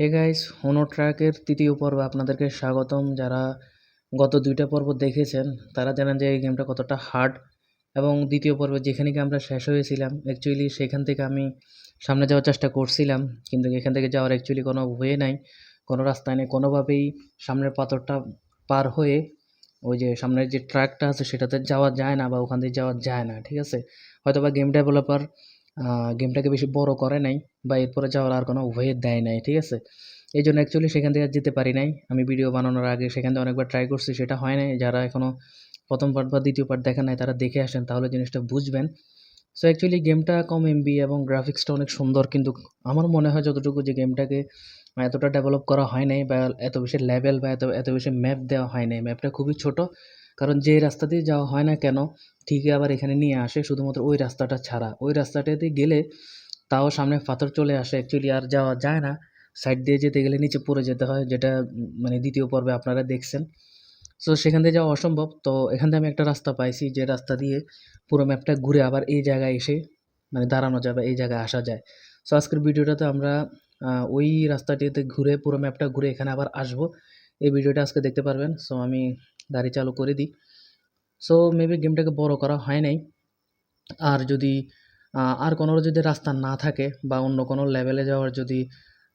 Hey guys হোনো ট্র্যাকের তৃতীয় পর্বে আপনাদেরকে স্বাগতম। যারা গত দুইটা পর্ব দেখেছেন, তারা জানেন যে এই গেমটা কতটা হার্ড এবং দ্বিতীয় পর্বে যেখানে আমরা শেষ হয়েছিলাম অ্যাকচুয়ালি সেখান থেকে আমি সামনে যাওয়ার চেষ্টা করছিলাম, কিন্তু এখান থেকে যাওয়ার অ্যাকচুয়ালি কোনো ওয়ে নাই। কোনো রাস্তা নেই, কোনোভাবেই সামনের পাথরটা পার হয়ে ওই যে সামনের যে ট্র্যাকটা আছে, সেটাতে যাওয়া যায় না বা ওখান থেকে যাওয়া যায় না, ঠিক আছে? হয়তো বা গেম ডেভেলপার গেমটাকে বেশি বড় করে নাই বা এরপরে যাওয়ার আর কোনো ওয়ে দেয় নাই, ঠিক আছে? এই জন্য অ্যাকচুয়ালি সেখান থেকে যেতে পারি নাই। আমি ভিডিও বানানোর আগে সেখান থেকে অনেকবার ট্রাই করছি, সেটা হয় নাই। যারা এখনও প্রথম পার্ট বা দ্বিতীয় পার্ট দেখেন নাই, তারা দেখে আসেন, তাহলে জিনিসটা বুঝবেন। সো অ্যাকচুয়ালি গেমটা কম এমবি এবং গ্রাফিক্সটা অনেক সুন্দর, কিন্তু আমার মনে হয় যতটুকু যে গেমটাকে এতটা ডেভেলপ করা হয় নাই, বা এত বেশি লেভেল বা এত এত বেশি ম্যাপ দেওয়া হয় নাই ম্যাপটা খুবই ছোট। কারণ যে রাস্তা দিয়ে যাওয়া হয় না কেন, ঠিকই আবার এখানে নিয়ে আসে, শুধুমাত্র ওই রাস্তাটা ছাড়া। ওই রাস্তাটাতে গেলে তাও সামনে পাথর চলে আসে অ্যাকচুয়ালি আর যাওয়া যায় না। সাইড দিয়ে যেতে গেলে নিচে পড়ে যেতে হয়, যেটা মানে দ্বিতীয় পর্বে আপনারা দেখছেন। সো সেখান থেকে যাওয়া অসম্ভব। তো এখান থেকে আমি একটা রাস্তা পাইছি যে রাস্তা দিয়ে পুরো ম্যাপটা ঘুরে আবার এই জায়গায় এসে মানে দাঁড়ানো যাবে, এই জায়গায় আসা যায়। সো আজকের ভিডিওটাতে আমরা ওই রাস্তাটিতে ঘুরে পুরো ম্যাপটা ঘুরে এখানে আবার আসব। এই ভিডিওটা আজকে দেখতে পারবেন। সো আমি গাড়ি চালু করে দিই। সো মেবি গেমটাকে বড় করা হয় নাই। আর যদি আর কোনো যদি রাস্তা না থাকে বা অন্য কোনো লেভেলে যাওয়ার যদি,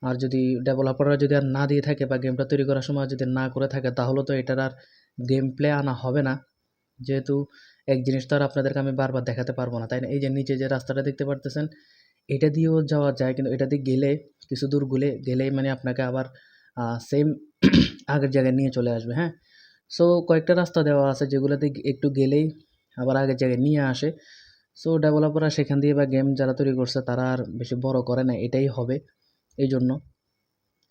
আর যদি ডেভেলপাররা যদি আর না দিয়ে থাকে বা গেমটা তৈরি করার সময় যদি না করে থাকে, তাহলে তো এটার আর গেম প্লে আনা হবে না। যেহেতু এক জিনিস তো আর আপনাদেরকে আমি বারবার দেখাতে পারব না, তাই না? এই যে নিচে যে রাস্তাটা দেখতে পারতেছেন, এটা দিয়েও যাওয়া যায়, কিন্তু এটা দিয়ে গেলে, কিছু দূর গুলে, গেলেই মানে আপনাকে আবার সেম আগের জায়গায় নিয়ে চলে আসবে হ্যাঁ? সো কয়েকটা রাস্তা দেওয়া আছে যেগুলোতে একটু গেলেই আবার আগের জায়গায় নিয়ে আসে। সো ডেভেলপাররা সেখান দিয়ে বা গেম যারা তৈরি করছে, তারা আর বেশি বড় করে না, এটাই হবে। এই জন্য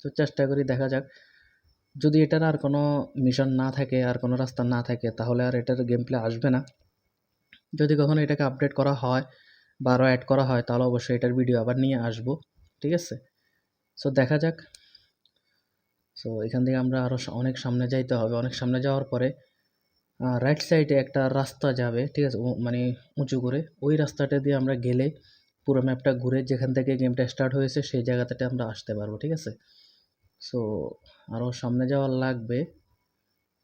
তো চেষ্টা করি দেখা যাক। যদি এটার আর কোনো মিশন না থাকে, আর কোনো রাস্তা না থাকে, তাহলে আর এটার গেম প্লে আসবে না। যদি কখনো এটাকে আপডেট করা হয় বা আরও অ্যাড করা হয়, তাহলে অবশ্যই এটার ভিডিও আবার নিয়ে আসব। ঠিক আছে? সো দেখা যাক। সো এখান থেকে আমরা আরও অনেক সামনে যাইতে হবে। অনেক সামনে যাওয়ার পরে রাইট সাইডে একটা রাস্তা যাবে, ঠিক আছে? মানে উঁচু করে। ওই রাস্তাটা দিয়ে আমরা গেলে পুরো ম্যাপটা ঘুরে যেখান থেকে গেমটা স্টার্ট হয়েছে, সেই জায়গাটাতে আমরা আসতে পারব, ঠিক আছে? সো আরও সামনে যাওয়া লাগবে,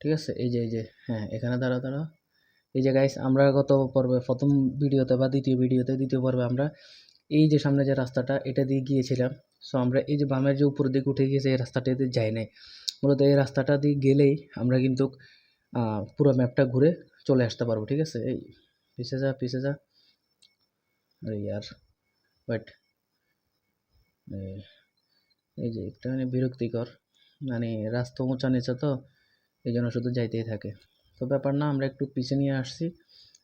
ঠিক আছে? এই যে এই যে হ্যাঁ এখানে দাঁড়া দাঁড়া। এই যে গাইস আমরা গত পর্বে প্রথম ভিডিওতে বা দ্বিতীয় ভিডিওতে, দ্বিতীয় পর্বে আমরা এই যে সামনে যে রাস্তাটা, এটা দিয়ে গিয়েছিলাম। সো আমরা এই যে বামের যে উপর দিকে উঠে গিয়েছে, এই রাস্তাটাতে যাই নাই। মূলত এই রাস্তাটা দিয়ে গেলেই আমরা কিন্তু পুরো ম্যাপটা ঘুরে চলে আসতে পারব, ঠিক আছে? এই, পিছে যা পিছে যা। আরে বাট এই যে একটা মানে বিরক্তিকর মানে রাস্তা উঁচা নিচে তো, এই জন্য শুধু যাইতেই থাকে। তো ব্যাপার না, আমরা একটু পিছিয়ে নিয়ে আসছি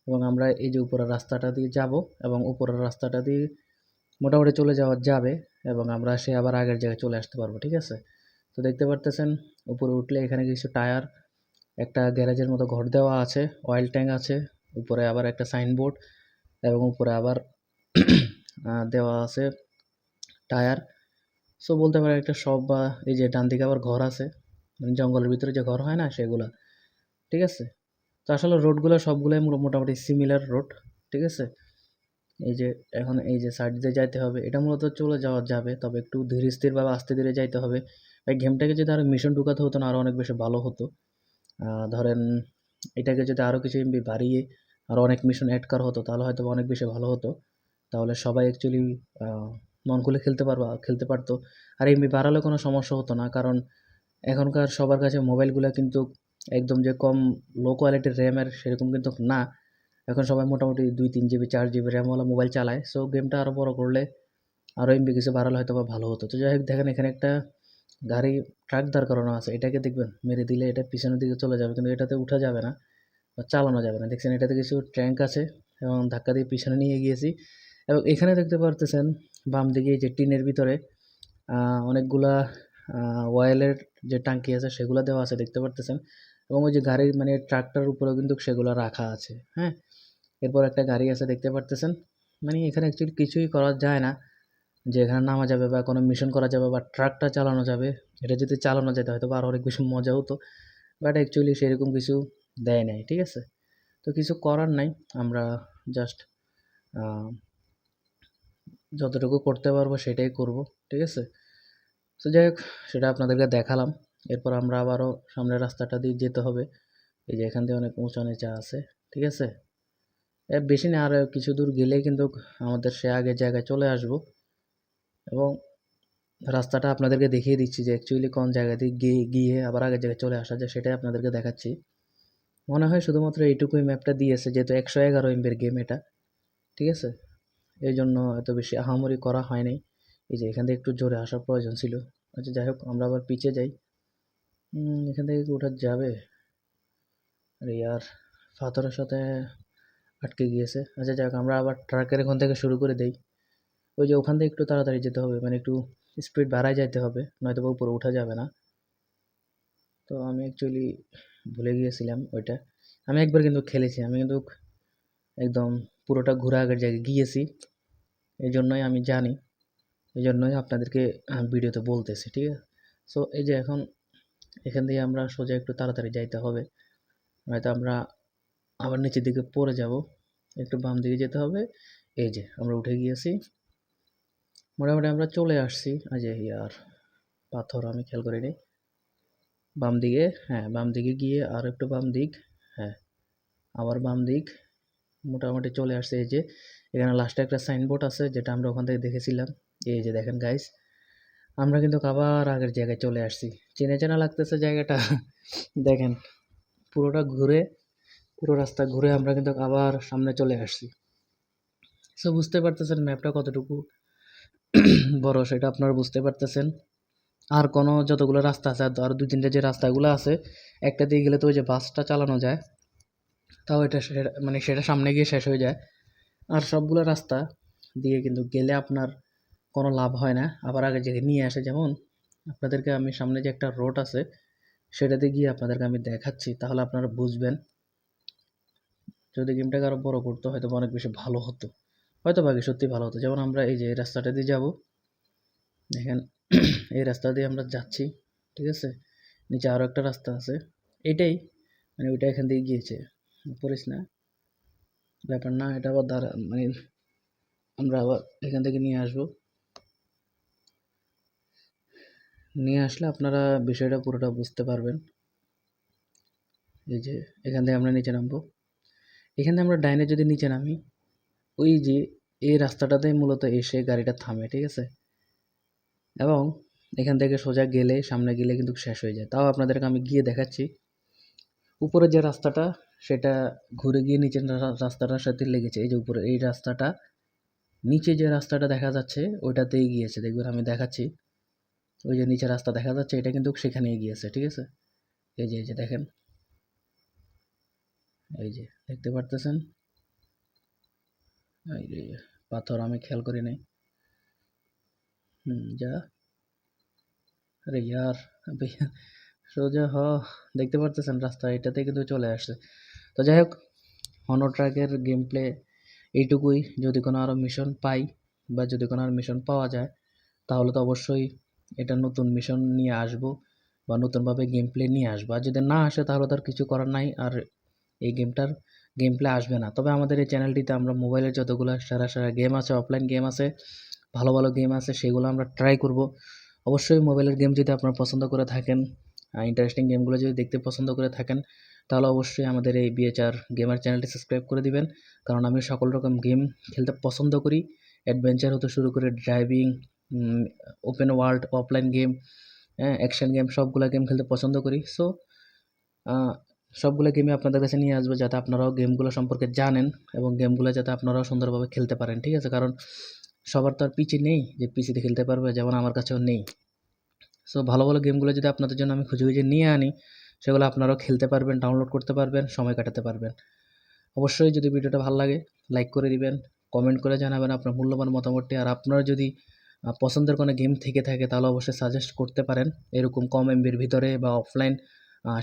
এবং আমরা এই যে উপরের রাস্তাটা দিয়ে যাব এবং উপরের রাস্তাটা দিয়ে মোটামুটি চলে যাওয়া যাবে এবং আমরা সে আবার আগের জায়গায় চলে আসতে পারব, ঠিক আছে? তো দেখতে পারতেছেন, উপরে উঠলে এখানে কিছু টায়ার, একটা গ্যারেজের মতো ঘর দেওয়া আছে অয়েল ট্যাঙ্ক আছে, উপরে আবার একটা সাইনবোর্ড এবং উপরে আবার দেওয়া আছে টায়ার। সো বলতে পারে একটা শপ বা এই যে ডান দিকে আবার ঘর আছে মানে জঙ্গলের ভিতরে যে ঘর হয় না সেগুলা, ঠিক আছে? তো আসলে রোডগুলো সবগুলোই মোটামুটি সিমিলার রোড ঠিক আছে? এই যে এখন এই যে সাইড দিয়ে যাইতে হবে, এটা মূলত চলে যাওয়া যাবে, তবে একটু ধীর স্থিরভাবে আস্তে ধীরে যাইতে হবে। এই গেমটাকে যদি আরও মিশন ঢুকাতে হতো না আরও অনেক বেশি ভালো হতো। ধরেন এটাকে যদি আরও কিছু এমবি বাড়িয়ে আরও অনেক মিশন অ্যাড করা হতো, তাহলে হয়তো অনেক বেশি ভালো হতো। তাহলে সবাই অ্যাকচুয়ালি মন খুলে খেলতে পারব, খেলতে পারতো। আর এমবি বাড়ালে কোনো সমস্যা হতো না, কারণ এখনকার সবার কাছে মোবাইলগুলো কিন্তু একদম যে কম লো কোয়ালিটির র্যামের সেরকম কিন্তু না। এখন সবাই মোটামুটি দুই তিন জিবি, চার জিবি র্যামওয়ালা মোবাইল চালায়। সো গেমটা আরও বড় করলে আরও এমবি কিছু বাড়ালে হয়তো বা ভালো হতো। তো যাই হোক, দেখেন এখানে একটা গাড়ি ট্রাক দাঁড় করানো আছে। এটাকে দেখবেন, মেরে দিলে এটা পিছনের দিকে চলে যাবে, কিন্তু এটাতে উঠা যাবে না বা চালানো যাবে না। দেখছেন, এটাতে কিছু ট্যাঙ্ক আছে এবং ধাক্কা দিয়ে পিছনে নিয়ে গিয়েছি। এবং এখানে দেখতে পারতেছেন, বাম দিকে যে টিনের ভিতরে অনেকগুলা অয়েলের যে টাঙ্কি আছে, সেগুলো দেওয়া আছে, দেখতে পারতেছেন। এবং ওই যে গাড়ির মানে ট্রাকটার উপরেও কিন্তু সেগুলো রাখা আছে হ্যাঁ? এরপর একটা গাড়ি আছে, দেখতে পারতেছেন? মানে এখানে অ্যাকচুয়ালি কিছুই করা যায় না। যে এখানে নামা যাবে বা কোনো মিশন করা যাবে বা ট্রাকটা চালানো যাবে, এটা যদি চালানো যেত হয়তো আরও অনেক বেশি মজা হতো। বাট অ্যাকচুয়ালি সেরকম কিছু দেয় নাই, ঠিক আছে? তো কিছু করার নাই, আমরা জাস্ট যতটুকু করতে পারব সেটাই করব, ঠিক আছে? তো যাই হোক, সেটা আপনাদেরকে দেখালাম। এরপর আমরা আবারও সামনের রাস্তাটা দিয়ে যেতে হবে। এই যে এখান দিয়ে অনেক উঁচা নিচা আছে, ঠিক আছে? বেশি না, আর কিছু দূর গেলেই কিন্তু আমাদের সে আগের জায়গায় চলে আসব। এবং রাস্তাটা আপনাদেরকে দেখিয়ে দিচ্ছি যে অ্যাকচুয়ালি কোন জায়গা দিয়ে গিয়ে গিয়ে আবার আগের জায়গায় চলে আসা যায়, সেটাই আপনাদেরকে দেখাচ্ছি। মনে হয় শুধুমাত্র এইটুকুই ম্যাপটা দিয়েছে, যেহেতু একশো এগারো এমবির গেম এটা, ঠিক আছে? এই জন্য এত বেশি আহামরি করা হয়নি। এই যে এখান থেকে একটু জোরে আসার প্রয়োজন ছিল। আচ্ছা যাই হোক, আমরা আবার পিছিয়ে যাই। এখান থেকে ওঠা যাবে? আরে, ইয়ার পাথরের সাথে আটকে গিয়েছে। আচ্ছা যাক, আমরা আবার ট্রাকের এখান থেকে শুরু করে দেই। ওই যে ওখান থেকে একটু তাড়াতাড়ি যেতে হবে মানে একটু স্পিড বাড়ায় যেতে হবে নয়তো বা উপরে ওঠা যাবে না। তো আমি অ্যাকচুয়ালি ভুলে গিয়েছিলাম ওইটা। আমি একবার কিন্তু খেলেছি, আমি কিন্তু একদম পুরোটা ঘোরা আগের জায়গায় গিয়েছি। এই জন্যই আমি জানি, এই জন্যই আপনাদেরকে ভিডিওতে বলতেছি, ঠিক আছে? সো এই যে এখন এখান থেকে আমরা সোজা একটু তাড়াতাড়ি যাইতে হবে। নয়তো আমরা আবার নিচের দিকে পড়ে যাব। একটু বাম দিকে যেতে হবে। এই যে, আমরা উঠে গিয়েছি। মোটামুটি আমরা চলে আসছি। আজ ইয়ার পাথর আমি খেয়াল করিনি। বাম দিকে হ্যাঁ বাম দিকে গিয়ে আর একটু বাম দিক হ্যাঁ আবার বাম দিক। মোটামুটি চলে আসছে। এই যে, এখানে লাস্টে একটা সাইনবোর্ড আছে, যেটা আমরা ওখান থেকে দেখেছিলাম। এই যে, দেখেন গাইস আমরা কিন্তু আবার আগের জায়গায় চলে আসছি। চেনা চেনা লাগতেছে জায়গাটা। দেখেন, পুরোটা ঘুরে পুরো রাস্তা ঘুরে আমরা কিন্তু আবার সামনে চলে আসছি। সো বুঝতে পারতেছেন ম্যাপটা কতটুকু বড় সেটা আপনারা বুঝতে পারতেছেন। আর কোনো যতগুলো রাস্তা আছে, আর দু তিনটে যে রাস্তাগুলো আছে, একটা দিয়ে গেলে তো ওই যে বাসটা চালানো যায়, তাও এটা মানে সেটা সামনে গিয়ে শেষ হয়ে যায়। আর সবগুলো রাস্তা দিয়ে কিন্তু গেলে আপনার কোনো লাভ হয় না। আবার আগে জায়গায় নিয়ে আসে, যেমন আপনাদেরকে আমি সামনে যে একটা রোড আছে, সেটাতে গিয়ে আপনাদেরকে আমি দেখাচ্ছি, তাহলে আপনারা বুঝবেন। যদি গেমটাকে আরও বড় করতো হয়তো অনেক বেশি ভালো হতো। হয়তো বাকি সত্যি ভালো হতো। যেমন আমরা এই যে এই রাস্তাটা দিয়ে যাব, দেখেন, এই রাস্তা দিয়ে আমরা যাচ্ছি, ঠিক আছে? নিচে আরও একটা রাস্তা আছে। এটাই মানে ওইটা এখান দিয়ে গিয়েছে। পড়িস না। ব্যাপার না, এটা আবার দাঁড়া মানে আমরা আবার এখান থেকে নিয়ে আসব। নিয়ে আসলে আপনারা বিষয়টা পুরোটা বুঝতে পারবেন। এই যে, এখান থেকে আমরা নিচে নামবো। এখান আমরা ডাইনে যদি নিচে নামি, ওই যে এই রাস্তাটাতে মূলত এসে গাড়িটা থামে, ঠিক আছে? এবং এখান থেকে সোজা গেলে, সামনে গেলে কিন্তু শেষ হয়ে যায়। তাও আপনাদেরকে আমি গিয়ে দেখাচ্ছি। উপরে যে রাস্তাটা, সেটা ঘুরে গিয়ে নিচের রাস্তাটার সাথে লেগেছে। এই যে উপরে, এই রাস্তাটা, নিচে যে রাস্তাটা দেখা যাচ্ছে, ওইটাতেই গিয়েছে। দেখবেন আমি দেখাচ্ছি। ওই যে নিচে রাস্তা দেখা যাচ্ছে, এটা কিন্তু সেখানেই গিয়েছে, ঠিক আছে? এই যে এই যে দেখেন। এই যে, দেখতে পারতেছেন? এই যে পাথর আমি খেয়াল করি নাই। যা। আরে ইয়ার সোজা হ। দেখতে পারতেছেন রাস্তা এটাতে কিন্তু চলে আসছে। তো যাই হোক হনো ট্র্যাকের গেম প্লে এইটুকুই। যদি কোনো আরও মিশন পাই বা যদি কোনো আর মিশন পাওয়া যায়, তাহলে তো অবশ্যই এটা নতুন মিশন নিয়ে আসব বা নতুনভাবে গেম প্লে নিয়ে আসব। আর যদি না আসে, তাহলে তো আর কিছু করার নাই। আর এই গেমটার গেম প্লে আসবে না। তবে আমাদের এই চ্যানেলটিতে আমরা মোবাইলের যতগুলো সেরা সেরা গেম আছে অফলাইন গেম আছে, ভালো ভালো গেম আছে, সেগুলো আমরা ট্রাই করব। অবশ্যই মোবাইলের গেম যদি আপনারা পছন্দ করে থাকেন ইন্টারেস্টিং গেমগুলো যদি দেখতে পছন্দ করে থাকেন, তাহলে অবশ্যই আমাদের এই বিএচআর গেমার চ্যানেলটি সাবস্ক্রাইব করে দিবেন। কারণ আমি সকল রকম গেম খেলতে পছন্দ করি। অ্যাডভেঞ্চার হতে শুরু করে driving open world offline game হ্যাঁ অ্যাকশন গেম সবগুলো গেম খেলতে পছন্দ করি। সো সবগুলো গেমই আপনাদের কাছে নিয়ে আসব যাতে আপনারাও গেমগুলো সম্পর্কে জানেন এবং গেমগুলো যাতে আপনারাও সুন্দরভাবে খেলতে পারেন, ঠিক আছে? কারণ সবার তো আর পিচি নেই যে পিসিতে খেলতে পারবে, যেমন আমার কাছেও নেই। সো ভালো ভালো গেমগুলো যদি আপনাদের জন্য আমি খুঁজে খুঁজে নিয়ে আনি, সেগুলো আপনারাও খেলতে পারবেন ডাউনলোড করতে পারবেন, সময় কাটাতে পারবেন। অবশ্যই যদি ভিডিওটা ভালো লাগে লাইক করে দিবেন কমেন্ট করে জানাবেন আপনার মূল্যবান মতামতটি। আর আপনার যদি পছন্দের কোনো গেম থেকে থাকে, তাহলে অবশ্যই সাজেস্ট করতে পারেন, এরকম কম এমবির ভিতরে বা অফলাইন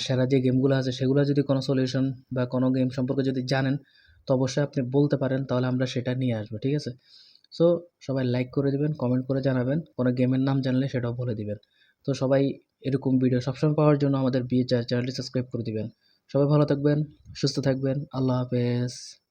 সেরা যে গেমগুলো আছে, সেগুলো যদি কোনো সলিউশন বা কোনো গেম সম্পর্কে যদি জানেন, তো অবশ্যই আপনি বলতে পারেন, তাহলে আমরা সেটা নিয়ে আসব, ঠিক আছে? সো সবাই লাইক করে দিবেন কমেন্ট করে জানাবেন, কোনো গেমের নাম জানলে সেটাও বলে দিবেন। তো সবাই এরকম ভিডিও সবসময় পাওয়ার জন্য আমাদের বিয়ে চ্যানেলটি সাবস্ক্রাইব করে দিবেন। সবাই ভালো থাকবেন, সুস্থ থাকবেন, আল্লাহ হাফেজ।